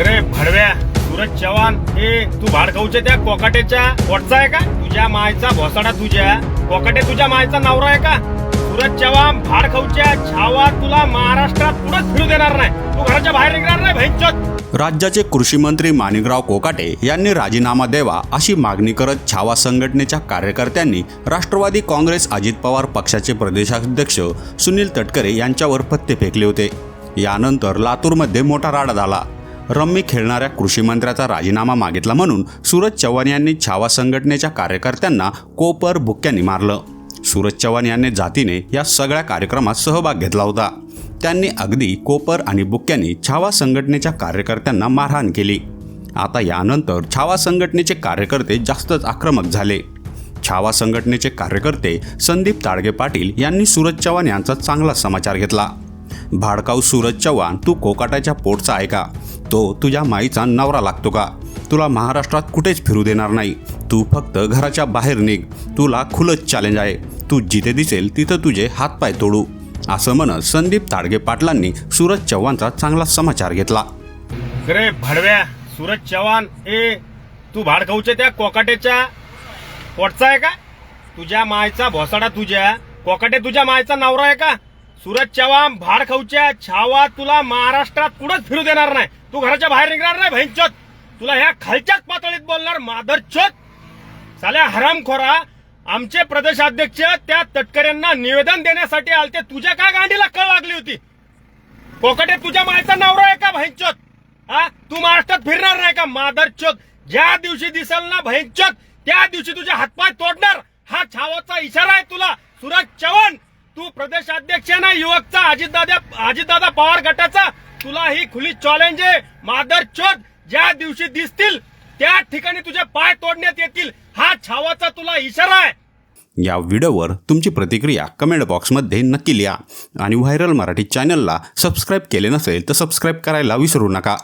अरे भडव्या सूरज चव्हाण हे तू भाडखाऊच्या त्या कोकाटेच्या पोटचा आहे का? तुझ्या मायचा भोसाडा तुझ्या. कोकाटे तुझ्या मायचा नवरा आहे का? सूरज चव्हाण भाडखाऊच्या छावा तुला महाराष्ट्रात पुढेच फिरू देणार नाही. तू घराच्या बाहेर निघणार नाही भैंचोत राज्याचे कृषी मंत्री माणिकराव कोकाटे यांनी राजीनामा द्यावा अशी मागणी करत छावा संघटनेच्या कार्यकर्त्यांनी राष्ट्रवादी काँग्रेस अजित पवार पक्षाचे प्रदेशाध्यक्ष सुनील तटकरे यांच्यावर पत्ते फेकले होते. यानंतर लातूरमध्ये मोठा राडा झाला. रम्मी खेळणाऱ्या कृषी मंत्र्याचा राजीनामा मागितला म्हणून सूरज चव्हाण यांनी छावा संघटनेच्या कार्यकर्त्यांना कोपर बुक्क्यांनी मारलं. सूरज चव्हाण यांनी जातीने या सगळ्या कार्यक्रमात सहभाग घेतला होता. त्यांनी अगदी कोपर आणि बुक्क्यांनी छावा संघटनेच्या कार्यकर्त्यांना मारहाण केली. आता यानंतर छावा संघटनेचे कार्यकर्ते जास्तच आक्रमक झाले. छावा संघटनेचे कार्यकर्ते संदीप ताडगे पाटील यांनी सूरज चव्हाण यांचा चांगला समाचार घेतला. भाडकाऊ सूरज चव्हाण तू कोकाटाच्या पोटचा आहे का? तो तुझ्या माईचा नवरा लागतो का? तुला महाराष्ट्रात कुठेच फिरू देणार नाही. तू फक्त घराच्या बाहेर निघ. तुला खुलच चॅलेंज आहे. तू जिथे दिसेल तिथं तुझे हातपाय तोडू. असं म्हणत संदीप ताडगे पाटलांनी सूरज चव्हाणचा चांगला समाचार घेतला. अरे भडव्या सूरज चव्हाण ए तू भाडखाऊच्या त्या कोकाटेच्या पोटचा आहे का? तुझ्या मायचा भोसाडा तुझ्या कोकाटे तुझ्या मायचा नवरा आहे का? सुरज चव्हाण भाडखाऊच्या छावा तुला महाराष्ट्रात कुठंच फिरू देणार नाही. तू घराच्या बाहेर निघणार नाही भैंचोत तुला ह्या खालच्याच पातळीत बोलणार माधरचोत साल्या हरामखोरा आमचे प्रदेशाध्यक्ष त्या तटकऱ्यांना निवेदन देण्यासाठी आलते. तुझ्या काय गांडीला कळ लागली होती? कोकटे तुझ्या मायचा नवरा आहे का भैंचोत हा तू महाराष्ट्रात फिरणार नाही का माधरचोत ज्या दिवशी दिसल ना भैंचोत त्या दिवशी तुझे हातपाय तोडणार. हा छावाचा इशारा आहे तुला. सूरज चव्हाण प्रदेशाध्यक्ष ना युवकचा अजितदादा अजितदादा पवार गटाचा. तुला ही खुली चॅलेंज आहे. मादर चोद ज्या दिवशी दिसतील त्या ठिकाणी तुझे पाय तोडण्यात येतील. हा छावाचा तुला इशारा आहे. या व्हिडिओवर तुमची प्रतिक्रिया कमेंट बॉक्समध्ये नक्की लिहा. आणि व्हायरल मराठी चॅनलला सबस्क्राईब केले नसेल तर सबस्क्राईब करायला विसरू नका.